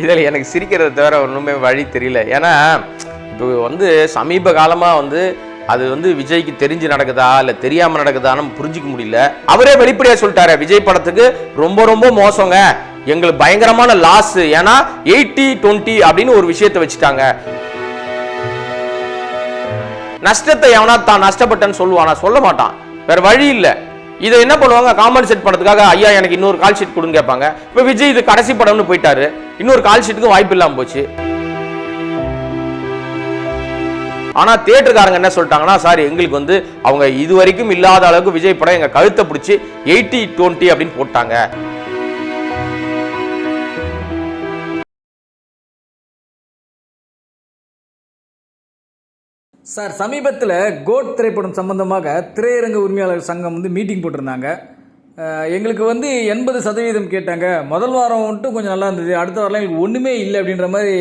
இதில் எனக்கு சிரிக்கிறத தவிர ஒன்றுமே வழி தெரியல. ஏன்னா இப்போ வந்து சமீப காலமாக வந்து அது வந்து விஜய்க்கு தெரிஞ்சு நடக்குதா இல்லை தெரியாமல் நடக்குதான்னு புரிஞ்சிக்க முடியல. அவரே வெளிப்படையாக சொல்லிட்டாரு விஜய் படத்துக்கு ரொம்ப ரொம்ப மோசங்க. எங்களுக்கு பயங்கரமான லாஸ் ஏன்னா எயிட்டி டுவெண்ட்டி அப்படின்னு ஒரு விஷயத்தை வச்சுட்டாங்க. நஷ்டத்தை எவனா தான் நஷ்டப்பட்டேன்னு சொல்லுவானா? சொல்ல மாட்டான். வேற வழி இல்லை. இதை என்ன பண்ணுவாங்க? காம்பன்சேட் பண்ணதுக்காக ஐயா எனக்கு இன்னொரு கால் ஷீட் கொடுங்க கேட்பாங்க. இப்போ விஜய் இது கடைசி படம்னு போயிட்டாரு. இன்னொரு கால் ஷீட்டுக்கும் வாய்ப்பு இல்லாமல் போச்சு. ஆனா தியேட்டருக்காரங்க என்ன சொல்லிட்டாங்கன்னா சார் எங்களுக்கு வந்து அவங்க இது வரைக்கும் இல்லாத அளவுக்கு விஜய் படம் எங்க கழுத்தை பிடிச்சி எயிட்டி டுவெண்ட்டி அப்படின்னு போட்டாங்க. சார் சமீபத்தில் கோட் திரைப்படம் சம்பந்தமாக திரையரங்க உரிமையாளர் சங்கம் வந்து மீட்டிங் போட்டிருந்தாங்க. எங்களுக்கு வந்து எண்பது சதவீதம் கேட்டாங்க. முதல் வாரம் வந்துட்டு கொஞ்சம் நல்லா இருந்தது. அடுத்த வாரம் எங்களுக்கு ஒன்றுமே இல்லை அப்படின்ற மாதிரி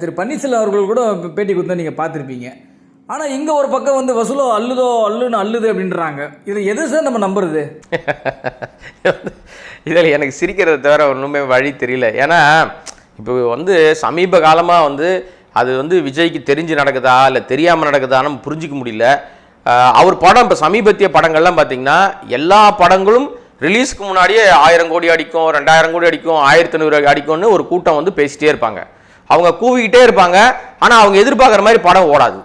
திரு பன்னீர்செல்வம் அவர்கள் கூட பேட்டி கொடுத்தா நீங்கள் பார்த்துருப்பீங்க. ஆனால் இங்கே ஒரு பக்கம் வந்து வசூலோ அல்லுதோ அல்லுன்னு அல்லுது அப்படின்றாங்க. இதில் எது சார் நம்ம நம்புறது? இதில் எனக்கு சிரிக்கிறத தவிர ஒன்றுமே வழி தெரியல. ஏன்னா இப்போ வந்து சமீப காலமாக வந்து அது வந்து விஜய்க்கு தெரிஞ்சு நடக்குதா இல்லை தெரியாமல் நடக்குதான்னு புரிஞ்சிக்க முடியல. அவர் படம் இப்போ சமீபத்திய படங்கள்லாம் பார்த்தீங்கன்னா எல்லா படங்களும் ரிலீஸ்க்கு முன்னாடியே ஆயிரம் கோடி அடிக்கும் ரெண்டாயிரம் கோடி அடிக்கும் ஆயிரத்தி ஐநூறு அடிக்கும்னு ஒரு கூட்டம் வந்து பேசிகிட்டே இருப்பாங்க. அவங்க கூவிக்கிட்டே இருப்பாங்க ஆனால் அவங்க எதிர்பார்க்குற மாதிரி படம் ஓடாது.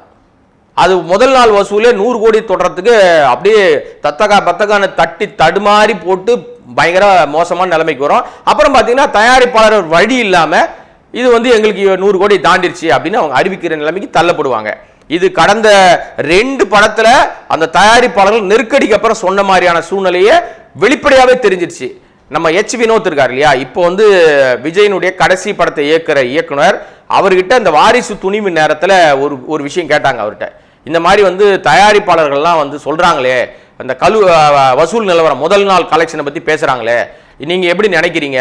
அது முதல் நாள் வசூலே நூறு கோடி தொடுறதுக்கு அப்படியே தத்தகா பத்தகான்னு தட்டி தடுமாறி போட்டு பயங்கர மோசமான நிலைமைக்கு வரும். அப்புறம் பார்த்தீங்கன்னா தயாரிப்பாளர் வழி இல்லாமல் இது வந்து எங்களுக்கு நூறு கோடி தாண்டிருச்சு அப்படின்னு அவங்க அறிவிக்கிற நிலைமைக்கு தள்ளப்படுவாங்க. இது கடந்த ரெண்டு படத்துல அந்த தயாரிப்பாளர்கள் நெருக்கடிக்கு அப்புறம் சொன்ன மாதிரியான சூழ்நிலையை வெளிப்படையாகவே தெரிஞ்சிருச்சு. நம்ம எச் வினோத் இருக்கார் இல்லையா? இப்போ வந்து விஜயனுடைய கடைசி படத்தை இயக்குற இயக்குனர் அவர்கிட்ட இந்த வாரிசு துணிவு நேரத்தில் ஒரு ஒரு விஷயம் கேட்டாங்க அவர்கிட்ட. இந்த மாதிரி வந்து தயாரிப்பாளர்கள்லாம் வந்து சொல்கிறாங்களே அந்த கழு வசூல் நிலவரம் முதல் நாள் கலெக்ஷனை பற்றி பேசுகிறாங்களே நீங்கள் எப்படி நினைக்கிறீங்க?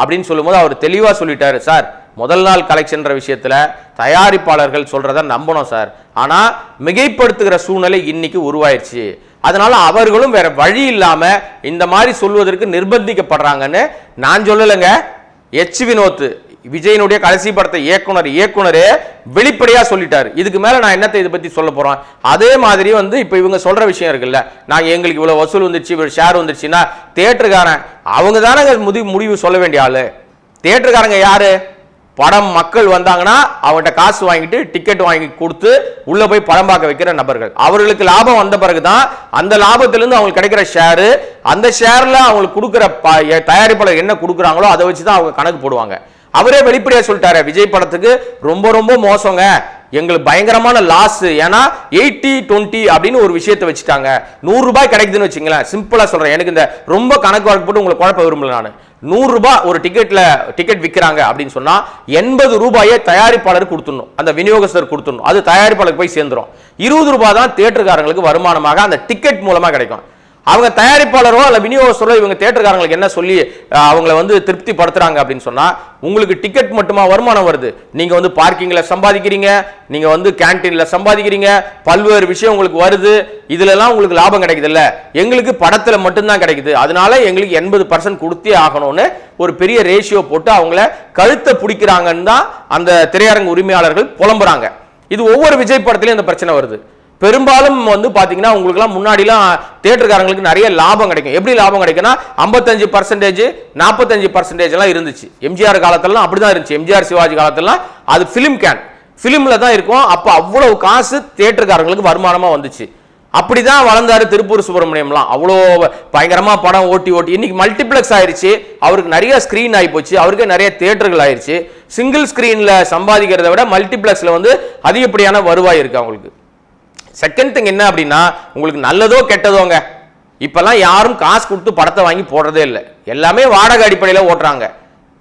அப்படின்னு சொல்லும்போது அவர் தெளிவாக சொல்லிட்டாரு சார் முதல் நாள் கலெக்ஷன்ற விஷயத்தில் தயாரிப்பாளர்கள் சொல்கிறத நம்பணும் சார் ஆனால் மிகைப்படுத்துகிற சூழ்நிலை இன்னைக்கு உருவாயிருச்சு. அதனால் அவர்களும் வேற வழி இல்லாமல் இந்த மாதிரி சொல்வதற்கு நிர்பந்திக்கப்படுறாங்கன்னு நான் சொல்லலைங்க. எச். வினோத் விஜயனுடைய கடைசி படத்தை இயக்குனர் இயக்குனரே வெளிப்படையாக சொல்லிட்டார். இதுக்கு மேலே நான் என்னத்தை இதை பற்றி சொல்ல போகிறேன் அதே மாதிரி வந்து இப்போ இவங்க சொல்கிற விஷயம் இருக்குல்ல. நாங்கள் எங்களுக்கு இவ்வளோ வசூல் வந்துருச்சு இவ்வளோ ஷேர் வந்துருச்சுன்னா தேட்டருக்காரன் அவங்க தானே முதி முடிவு சொல்ல வேண்டிய ஆள். தேட்டருக்காரங்க யாரு? படம் மக்கள் வந்தாங்கன்னா அவங்ககிட்ட காசு வாங்கிட்டு டிக்கெட் வாங்கி கொடுத்து உள்ள போய் படம் பார்க்க வைக்கிற நபர்கள். அவர்களுக்கு லாபம் வந்த பிறகுதான் அந்த லாபத்திலிருந்து அவங்களுக்கு கிடைக்கிற ஷேரு அந்த ஷேர்ல அவங்களுக்கு கொடுக்குற ப- தயாரிப்பாளர் என்ன கொடுக்குறாங்களோ அதை வச்சு தான் அவங்க கணக்கு போடுவாங்க. அவரே வெளிப்படையாக சொல்லிட்டாரு விஜய் படத்துக்கு ரொம்ப ரொம்ப மோசங்க. எங்களுக்கு பயங்கரமான லாஸ் ஏன்னா எயிட்டி டுவெண்ட்டி அப்படின்னு ஒரு விஷயத்தை வச்சுட்டாங்க. நூறுரூபாய் கிடைக்குதுன்னு வச்சுங்களேன். சிம்பிளாக சொல்கிறேன் எனக்கு இந்த ரொம்ப கணக்கு வழக்கு போட்டு உங்களுக்கு குழப்ப விரும்பல நான். நூறு ரூபாய் ஒரு டிக்கெட்ல டிக்கெட் விற்கிறாங்க அப்படின்னு சொன்னா எண்பது ரூபாயை தயாரிப்பாளர் கொடுத்துடணும். அந்த விநியோகஸ்தர் கொடுத்துடணும். அது தயாரிப்பாளருக்கு போய் சேர்ந்துரும். இருபது ரூபாய் தான் தியேட்டருக்காரங்களுக்கு வருமானமாக அந்த டிக்கெட் மூலமா கிடைக்கும். அவங்க தயாரிப்பாளரோ அல்ல விநியோகஸ்தரோ இவங்க தேட்டருக்காரங்களுக்கு என்ன சொல்லி அவங்கள வந்து திருப்தி படுத்துறாங்க அப்படின்னு சொன்னால் உங்களுக்கு டிக்கெட் மட்டுமா வருமானம் வருது? நீங்கள் வந்து பார்க்கிங்கில் சம்பாதிக்கிறீங்க நீங்கள் வந்து கேன்டீனில் சம்பாதிக்கிறீங்க பல்வேறு விஷயம் உங்களுக்கு வருது இதுலலாம் உங்களுக்கு லாபம் கிடைக்குது எங்களுக்கு படத்தில் மட்டும்தான் கிடைக்குது. அதனால எங்களுக்கு எண்பது பர்சன்ட் கொடுத்தே ஆகணும்னு ஒரு பெரிய ரேஷியோ போட்டு அவங்கள கழுத்தை பிடிக்கிறாங்கன்னு தான் அந்த திரையரங்கு உரிமையாளர்கள் புலம்புறாங்க. இது ஒவ்வொரு விஜய் படத்துலையும் இந்த பிரச்சனை வருது. பெரும்பாலும் வந்து பார்த்தீங்கன்னா உங்களுக்குலாம் முன்னாடிலாம் தேட்டருக்காரங்களுக்கு நிறைய லாபம் கிடைக்கும். எப்படி லாபம் கிடைக்கும்னா ஐம்பத்தஞ்சு பர்சன்டேஜ் நாற்பத்தஞ்சு பர்சன்டேஜ்லாம் இருந்துச்சு. எம்ஜிஆர் காலத்திலலாம் அப்படி தான் இருந்துச்சு. எம்ஜிஆர் சிவாஜி காலத்திலலாம் அது ஃபிலிம் கேன் ஃபிலிமில் தான் இருக்கும். அப்போ அவ்வளவு காசு தேட்டருக்காரங்களுக்கு வருமானமாக வந்துச்சு. அப்படி தான் வளர்ந்தாரு திருப்பூர் சுப்பிரமணியம்லாம். அவ்வளோ பயங்கரமாக படம் ஓட்டி ஓட்டி. இன்னைக்கு மல்டிப்ளெக்ஸ் ஆயிடுச்சு அவருக்கு நிறைய ஸ்க்ரீன் ஆகி போச்சு. அவருக்கு நிறைய தேட்டர்கள் ஆயிடுச்சு சிங்கிள் ஸ்க்ரீனில் சம்பாதிக்கிறத விட மல்டிப்ளெக்ஸில் வந்து அதிகப்படியான வருவாய் இருக்குது அவங்களுக்கு. செகண்ட் திங் என்ன அப்படின்னா உங்களுக்கு நல்லதோ கெட்டதோங்க. இப்போல்லாம் யாரும் காசு கொடுத்து படத்தை வாங்கி போடுறதே இல்லை. எல்லாமே வாடகை அடிப்படையில் ஓட்டுறாங்க.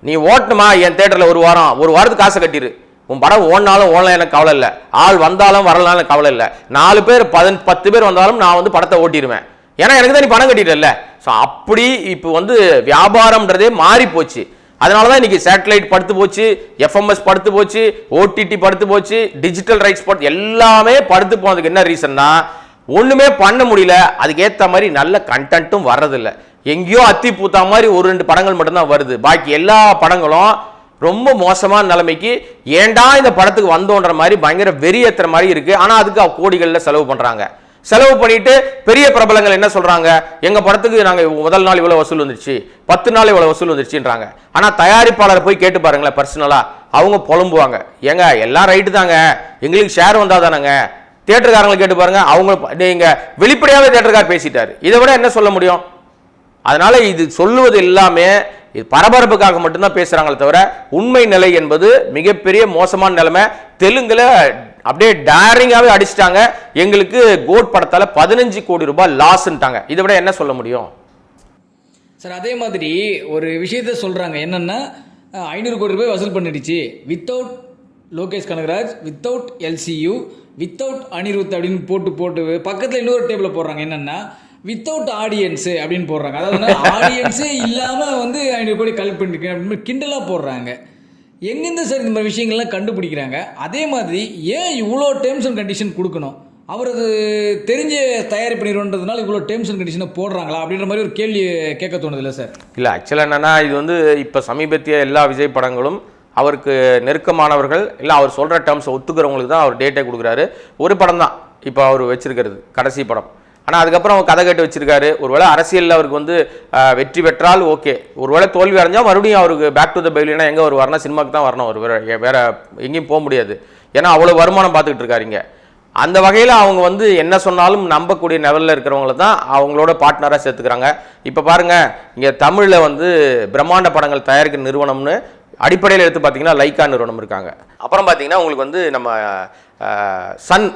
நீ ஓட்டணுமா? என் தேட்டரில் ஒரு வாரம் ஒரு வாரத்துக்கு காசை கட்டிடு உன் படம் ஓடினாலும் ஓடலாம் எனக்கு கவலை இல்லை. ஆள் வந்தாலும் வரலாம்னு கவலை இல்லை. நாலு பேர் பதின பத்து பேர் வந்தாலும் நான் வந்து படத்தை ஓட்டிடுவேன் ஏன்னா எனக்கு தான் நீ பணம் கட்டிட்டல ஸோ அப்படி இப்போ வந்து வியாபாரம்ன்றதே மாறி போச்சு அதனால தான் இன்றைக்கி சேட்டலைட் படுத்து போச்சு எஃப்எம்எஸ் படுத்து போச்சு ஓடிடி படுத்து போச்சு டிஜிட்டல் ரைட்ஸ் படுத்து எல்லாமே படுத்து போனதுக்கு என்ன ரீசன்னா ஒன்றுமே பண்ண முடியல அதுக்கேற்ற மாதிரி நல்ல கண்டென்ட்டும் வர்றதில்ல. எங்கேயோ அத்தி பூத்தா மாதிரி ஒரு ரெண்டு படங்கள் மட்டும்தான் வருது. பாக்கி எல்லா படங்களும் ரொம்ப மோசமான நிலைமைக்கு ஏண்டா இந்த படத்துக்கு வந்தோன்ற மாதிரி பயங்கர வெறியேற்றுற மாதிரி இருக்குது ஆனால் அதுக்கு அவ செலவு பண்ணுறாங்க செலவு பண்ணிட்டு பெரிய பிரபலங்கள் என்ன சொல்றாங்க? எங்க படத்துக்கு நாங்க முதல் நாள் இவ்வளவு வசூல் வந்துருச்சு. பத்து நாள் இவ்வளவு வசூல் வந்துருச்சுன்றாங்க. ஆனா தயாரிப்பாளர் போய் கேட்டு பாருங்களேன் பர்சனலா அவங்க புலம்புவாங்க. ஏங்க எல்லாம் ரைட்டு தாங்க. எங்களுக்கு ஷேர் வந்தா தானங்க. தேட்டருக்காரங்களை கேட்டு பாருங்க. அவங்க நீங்க வெளிப்படையாவே தேட்டருக்கார் பேசிட்டாரு. இதை விட என்ன சொல்ல முடியும்? அதனால இது சொல்லுவது எல்லாமே இது பரபரப்புக்காக மட்டும்தான் பேசுறாங்களே தவிர உண்மை நிலை என்பது மிகப்பெரிய மோசமான நிலைமை. தெலுங்குல அப்படியே டேரிங்காகவே அடிச்சிட்டாங்க. எங்களுக்கு கோட் படத்தால் பதினஞ்சு கோடி ரூபாய் லாஸ்ன்ட்டாங்க இதை விட என்ன சொல்ல முடியும்? சார் அதே மாதிரி ஒரு விஷயத்த சொல்கிறாங்க என்னென்னா ஐநூறு கோடி ரூபாய் வசூல் பண்ணிடுச்சு. Without Lokesh Kanagaraj without LCU without Anirudh அப்படின்னு போட்டு போட்டு பக்கத்தில் இன்னொரு டேபிளில் போடுறாங்க. என்னென்னா வித்தவுட் ஆடியன்ஸு அப்படின்னு போடுறாங்க. அதாவது ஆடியன்ஸே இல்லாமல் வந்து ஐநூறு கோடி கலெக்ட் பண்ணிருக்கேன் அப்படின்னு கிண்டலாக போடுறாங்க. எங்கேருந்து சார் இந்த மாதிரி விஷயங்கள்லாம் கண்டுபிடிக்கிறாங்க? அதே மாதிரி ஏன் இவ்வளோ டேர்ம்ஸ் அண்ட் கண்டிஷன் கொடுக்கணும்? அவரது தெரிஞ்ச தயாரிப்பு நிறுவனன்றதுனால இவ்வளோ டேர்ம்ஸ் அண்ட் கண்டிஷனை போடுறாங்களா? அப்படின்ற மாதிரி ஒரு கேள்வி கேட்க தோணுதில்ல சார்? இல்லை ஆக்சுவலாக என்னென்னா இது வந்து இப்போ சமீபத்திய எல்லா விஜய் படங்களும் அவருக்கு நெருக்கமானவர்கள் இல்லை அவர் சொல்கிற டேர்ம்ஸை ஒத்துக்கிறவங்களுக்கு தான் அவர் டேட்டே கொடுக்குறாரு. ஒரு படம் தான் இப்போ அவர் வச்சிருக்கிறது கடைசி படம். ஆனால் அதுக்கப்புறம் அவர் கதை கேட்டு வச்சிருக்காரு. ஒருவேளை அரசியலில் அவருக்கு வந்து வெற்றி பெற்றால் ஓகே. ஒருவேளை தோல்வி அடைஞ்சால் மறுபடியும் அவருக்கு பேக் டு த பைலினா எங்கே ஒரு வரணும்? சினிமாக்கு தான் வரணும். அவர் வேற வேற எங்கேயும் போக முடியாது. ஏன்னா அவ்வளோ வருமானம் பார்த்துக்கிட்டு இருக்காருங்க அந்த வகையில் அவங்க வந்து என்ன சொன்னாலும் நம்பக்கூடிய லெவலில் இருக்கிறவங்கள தான் அவங்களோட பார்ட்னராக சேர்த்துக்கிறாங்க. இப்போ பாருங்கள் இங்கே தமிழில் வந்து பிரம்மாண்ட படங்கள் தயாரிக்கிற நிறுவனம்னு அடிப்படையில் எடுத்து பார்த்தீங்கன்னா லைக்கா நிறுவனம் இருக்காங்க. அப்புறம் பார்த்தீங்கன்னா உங்களுக்கு வந்து நம்ம சன்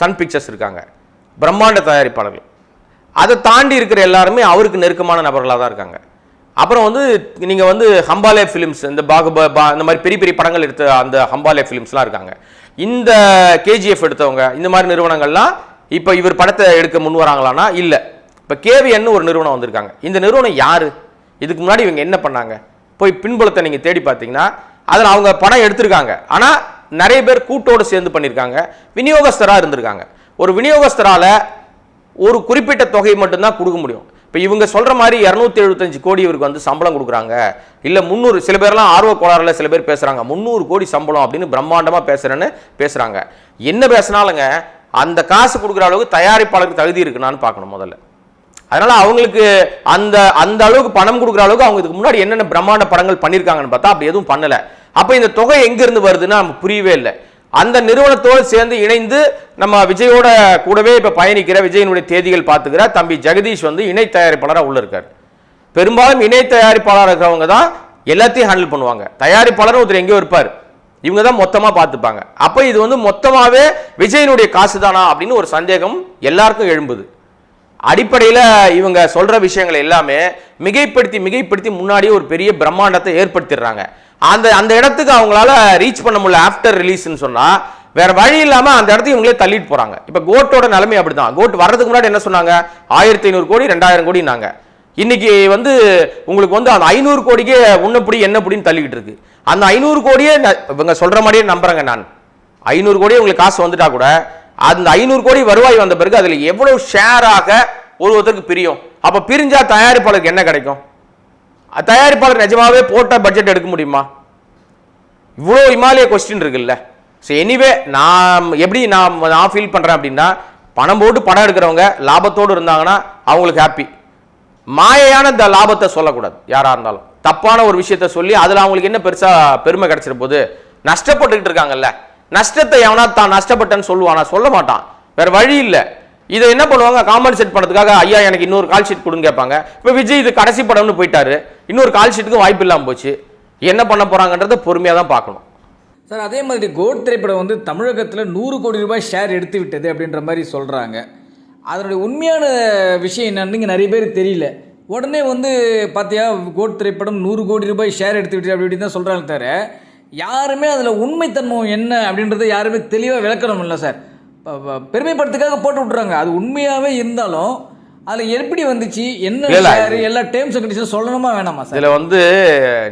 சன் பிக்சர்ஸ் இருக்காங்க. பிரம்மாண்ட தயாரிப்பாளர்கள். அதை தாண்டி இருக்கிற எல்லாருமே அவருக்கு நெருக்கமான நபர்களாக தான் இருக்காங்க. அப்புறம் வந்து நீங்கள் வந்து ஹம்பாலே ஃபிலிம்ஸ் இந்த பாகுப பா இந்த மாதிரி பெரிய பெரிய படங்கள் எடுத்த அந்த ஹம்பாலே ஃபிலிம்ஸ்லாம் இருக்காங்க. இந்த கேஜிஎஃப் எடுத்தவங்க இந்த மாதிரி நிறுவனங்கள்லாம் இப்போ இவர் படத்தை எடுக்க முன் வராங்களான்னா இல்லை. இப்போ கேவிஎன்னு ஒரு நிறுவனம் வந்திருக்காங்க. இந்த நிறுவனம் யார்? இதுக்கு முன்னாடி இவங்க என்ன பண்ணாங்க? போய் பின்புலத்தை நீங்கள் தேடி பார்த்தீங்கன்னா அதில் அவங்க படம் எடுத்திருக்காங்க. ஆனால் நிறைய பேர் கூட்டோடு சேர்ந்து பண்ணியிருக்காங்க விநியோகஸ்தராக இருந்திருக்காங்க. ஒரு விநியோகஸ்தரால் ஒரு குறிப்பிட்ட தொகை மட்டும்தான் கொடுக்க முடியும். இப்போ இவங்க சொல்கிற மாதிரி இரநூத்தி எழுபத்தஞ்சு கோடி இவருக்கு வந்து சம்பளம் கொடுக்குறாங்க. இல்லை முந்நூறு சில பேர்லாம் ஆர்வ கோளாறுல சில பேர் பேசுகிறாங்க முந்நூறு கோடி சம்பளம் அப்படின்னு பிரம்மாண்டமாக பேசுகிறேன்னு பேசுகிறாங்க என்ன பேசினாலுங்க அந்த காசு கொடுக்குற அளவுக்கு தயாரிப்பாளருக்கு தகுதி இருக்குனான்னு பார்க்கணும் முதல்ல. அதனால் அவங்களுக்கு அந்த அந்த அளவுக்கு பணம் கொடுக்குற அளவுக்கு அவங்க இதுக்கு முன்னாடி என்னென்ன பிரம்மாண்ட படங்கள் பண்ணியிருக்காங்கன்னு பார்த்தா அப்படி எதுவும் பண்ணலை. அப்போ இந்த தொகை எங்கேருந்து வருதுன்னு நம்ம புரியவே இல்லை. அந்த நிறுவனத்தோடு சேர்ந்து இணைந்து நம்ம விஜயோட கூடவே இப்போ பயணிக்கிற விஜயனுடைய தேதிகள் பார்த்துக்கிற தம்பி ஜெகதீஷ் வந்து இணை தயாரிப்பாளராக உள்ள இருக்கார். பெரும்பாலும் இணை தயாரிப்பாளராக இருக்கிறவங்க தான் எல்லாத்தையும் ஹேண்டில் பண்ணுவாங்க. தயாரிப்பாளர் ஒருத்தர் எங்கேயோ இருப்பார். இவங்க தான் மொத்தமாக பார்த்துப்பாங்க. அப்போ இது வந்து மொத்தமாகவே விஜயனுடைய காசு தானா அப்படின்னு ஒரு சந்தேகம் எல்லாருக்கும் எழும்புது. அடிப்படையில் இவங்க சொல்கிற விஷயங்கள் எல்லாமே மிகைப்படுத்தி மிகைப்படுத்தி முன்னாடியே ஒரு பெரிய பிரம்மாண்டத்தை ஏற்படுத்திடுறாங்க. அந்த அந்த இடத்துக்கு அவங்களால ரீச் பண்ண முடியல ஆஃப்டர் ரிலீஸ்னு சொன்னால் வேற வழி இல்லாமல் அந்த இடத்துக்கு இவங்களே தள்ளிட்டு போகிறாங்க இப்போ கோட்டோட நிலைமை அப்படிதான் கோட் வர்றதுக்கு முன்னாடி என்ன சொன்னாங்க? ஆயிரத்தி ஐநூறு கோடி ரெண்டாயிரம் கோடினாங்க இன்னைக்கு வந்து உங்களுக்கு வந்து அந்த ஐநூறு கோடிக்கே உன்னப்படி என்னப்படின்னு தள்ளிக்கிட்டு இருக்கு. அந்த ஐநூறு கோடியே இவங்க சொல்கிற மாதிரியே நம்புறேங்க நான். ஐநூறு கோடியே உங்களுக்கு காசு வந்துட்டா கூட அந்த ஐநூறு கோடி வருவாய் வந்த பிறகு அதில் எவ்வளோ ஷேராக ஒரு ஒருத்தருக்கு பிரியும்? அப்போ பிரிஞ்சா தயாரிப்பாளருக்கு என்ன கிடைக்கும்? தயாரிப்பாளர் நிஜமாவே போட்ட பட்ஜெட் எடுக்க முடியுமா? இவ்வளோ இமாலய கொஸ்டின் இருக்குல்ல. ஸோ எனிவே நான் எப்படி நான் நான் ஃபீல் பண்ணுறேன் அப்படின்னா பணம் போட்டு படம் எடுக்கிறவங்க லாபத்தோடு இருந்தாங்கன்னா அவங்களுக்கு ஹாப்பி மாயையான இந்த லாபத்தை சொல்லக்கூடாது யாராக இருந்தாலும். தப்பான ஒரு விஷயத்த சொல்லி அதில் அவங்களுக்கு என்ன பெருசாக பெருமை கிடைச்சிட போது நஷ்டப்பட்டுக்கிட்டு இருக்காங்கல்ல. நஷ்டத்தை எவனா தான் நஷ்டப்பட்டேன்னு சொல்லுவானா? சொல்ல மாட்டான். வேறு வழி இல்லை. இதை என்ன பண்ணுவாங்க? காம்பன்சேட் பண்ணுறதுக்காக ஐயா எனக்கு இன்னொரு கால் ஷீட் கொடுங்க கேட்பாங்க. இப்போ விஜய் இது கடைசி படம்னு போயிட்டாரு. இன்னொரு கால் ஷீட்டுக்கு வாய்ப்பு இல்லாமல் போச்சு. என்ன பண்ண போகிறாங்கன்றத பொறுமையாக தான் பார்க்கணும். சார் அதே மாதிரி கோட் திரைப்படம் வந்து தமிழகத்தில் நூறு கோடி ரூபாய் ஷேர் எடுத்து விட்டது அப்படின்ற மாதிரி சொல்கிறாங்க அதனுடைய உண்மையான விஷயம் என்னன்னு இங்கே நிறைய பேர் தெரியல. உடனே வந்து பார்த்தியா கோட் திரைப்படம் நூறு கோடி ரூபாய் ஷேர் எடுத்து விட்டு அப்படி இப்படின்னு தான் சொல்கிறாங்க தவிர யாருமே அதில் உண்மைத்தன்மை என்ன அப்படின்றத யாருமே தெளிவாக விளக்கணும் இல்லை சார் பெருமைப்படுத்துக்காக போட்டு விட்றாங்க அது உண்மையாகவே இருந்தாலும் அதில் எப்படி வந்துச்சு? என்ன எல்லா டேர்ம்ஸ் கண்டிஷன் சொல்லணுமா வேணாமா சார் இதில் வந்து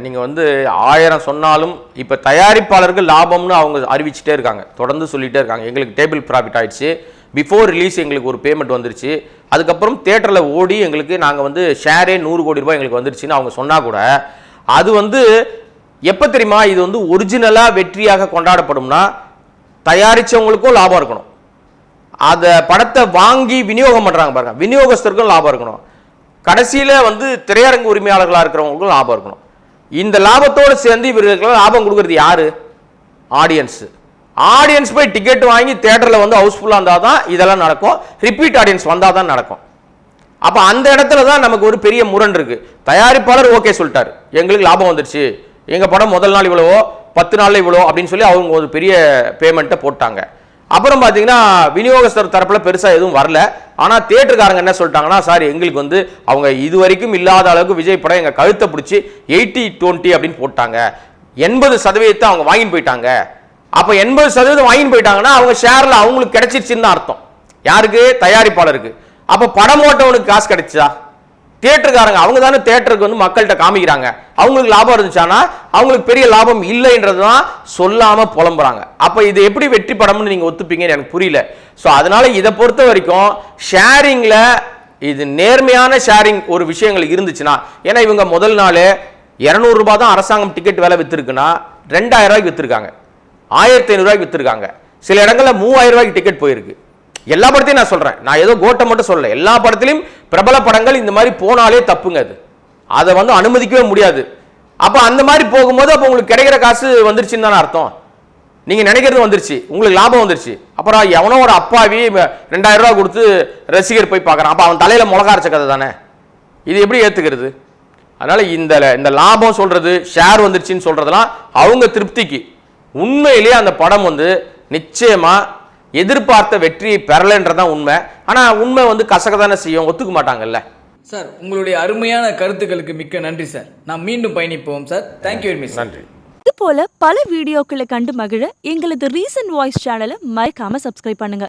நீங்கள் வந்து ஆயிரம் சொன்னாலும் இப்போ தயாரிப்பாளர்கள் லாபம்னு அவங்க அறிவிச்சிட்டே இருக்காங்க. தொடர்ந்து சொல்லிட்டே இருக்காங்க. எங்களுக்கு டேபிள் ப்ராஃபிட் ஆயிடுச்சு. பிஃபோர் ரிலீஸ் எங்களுக்கு ஒரு பேமெண்ட் வந்துருச்சு. அதுக்கப்புறம் தேட்டரில் ஓடி எங்களுக்கு நாங்கள் வந்து ஷேரே நூறு கோடி ரூபாய் எங்களுக்கு வந்துருச்சுன்னு அவங்க சொன்னால் கூட அது வந்து எப்போ தெரியுமா? இது வந்து ஒரிஜினலாக வெற்றியாக கொண்டாடப்படும்னா தயாரிச்சவங்களுக்கும் லாபம் இருக்கணும். அதை படத்தை வாங்கி விநியோகம் பண்ணுறாங்க பாருங்க. விநியோகஸ்தருக்கும் லாபம் இருக்கணும். கடைசியில் வந்து திரையரங்கு உரிமையாளர்களாக இருக்கிறவங்களுக்கும் லாபம் இருக்கணும். இந்த லாபத்தோடு சேர்ந்து இவர்களுக்கெல்லாம் லாபம் கொடுக்குறது யார்? ஆடியன்ஸு ஆடியன்ஸ் போய் டிக்கெட் வாங்கி தேட்டரில் வந்து ஹவுஸ்ஃபுல்லாக இருந்தால் தான் இதெல்லாம் நடக்கும். ரிப்பீட் ஆடியன்ஸ் வந்தால் தான் நடக்கும். அப்போ அந்த இடத்துல தான் நமக்கு ஒரு பெரிய முரண் இருக்குது தயாரிப்பாளர் ஓகே சொல்லிட்டார். எங்களுக்கு லாபம் வந்துடுச்சு எங்கள் படம் முதல் நாள் இவ்வளவோ பத்து நாளில் இவ்வளோ அப்படின்னு சொல்லி அவங்க ஒரு பெரிய பேமெண்ட்டை போட்டாங்க. அப்புறம் பார்த்தீங்கன்னா விநியோகஸ்தர் தரப்பில் பெருசாக எதுவும் வரல. ஆனால் தேட்டருக்காரங்க என்ன சொல்லிட்டாங்கன்னா சார் எங்களுக்கு வந்து அவங்க இது வரைக்கும் இல்லாத அளவுக்கு விஜய் படம் எங்கள் கழுத்தை பிடிச்சி எயிட்டி டுவெண்ட்டி அப்படின்னு போட்டாங்க. எண்பது சதவீதத்தை அவங்க வாங்கிட்டு போயிட்டாங்க. அப்போ எண்பது சதவீதம் வாங்கிட்டு போயிட்டாங்கன்னா அவங்க ஷேரில் அவங்களுக்கு கிடைச்சிருச்சுன்னு தான் அர்த்தம். யாருக்கு? தயாரிப்பாளருக்கு. அப்போ படம் ஓட்டவனுக்கு காசு கிடைச்சா தியேட்டருக்காரங்க அவங்க தானே தேட்டருக்கு வந்து மக்கள்கிட்ட காமிக்கிறாங்க. அவங்களுக்கு லாபம் இருந்துச்சானா? அவங்களுக்கு பெரிய லாபம் இல்லைன்றது தான் சொல்லாமல் புலம்புறாங்க. அப்போ இது எப்படி வெற்றி படம்னு நீங்கள் ஒத்துப்பீங்கன்னு எனக்கு புரியல. ஸோ அதனால் இதை பொறுத்த வரைக்கும் ஷேரிங்கில் இது நேர்மையான ஷேரிங் ஒரு விஷயங்கள் இருந்துச்சுன்னா ஏன்னா இவங்க முதல் நாள் இரநூறுபா தான் அரசாங்கம் டிக்கெட் விலை விற்றுருக்குன்னா ரெண்டாயிரம் ரூபாய்க்கு விற்றுருக்காங்க ஆயிரத்தி ஐநூறுரூவாய்க்கு விற்றுருக்காங்க சில இடங்களில் மூவாயிரம் ரூபாய்க்கு டிக்கெட் போயிருக்கு. எல்லா படத்தையும் நான் சொல்கிறேன் நான் ஏதோ கோட்டை மட்டும் சொல்லலை. எல்லா படத்துலையும் பிரபல படங்கள் இந்த மாதிரி போனாலே தப்புங்க அது. அதை வந்து அனுமதிக்கவே முடியாது. அப்போ அந்த மாதிரி போகும்போது அப்போ உங்களுக்கு கிடைக்கிற காசு வந்துருச்சுன்னு தானே அர்த்தம். நீங்க நினைக்கிறது வந்துருச்சு. உங்களுக்கு லாபம் வந்துருச்சு. அப்புறம் எவனோ ஒரு அப்பாவி ரெண்டாயிரம் ரூபா கொடுத்து ரசிகர் போய் பார்க்குறான். அப்போ அவன் தலையில் மிளகா அரைச்ச கதை தானே. இது எப்படி ஏற்றுக்கிறது அதனால இந்த இந்த லாபம் சொல்றது ஷேர் வந்துருச்சுன்னு சொல்றதெல்லாம் அவங்க திருப்திக்கு. உண்மையிலேயே அந்த படம் வந்து நிச்சயமா எதிர்பார்த்த வெற்றியை பெறலைன்றதான் உண்மை. ஆனா உண்மை வந்து கசக்க தானே செய்யும். ஒத்துக்க மாட்டாங்கல்ல. சார் உங்களுடைய அருமையான கருத்துக்களுக்கு மிக்க நன்றி சார். நாம் மீண்டும் பயணிப்போம் சார். தேங்க்யூ வெரி மச் நன்றி. இது போல பல வீடியோக்களை கண்டு மகிழ எங்களது ரீசன்ட் வாய்ஸ் சேனலை மறக்காம சப்ஸ்கிரைப் பண்ணுங்க.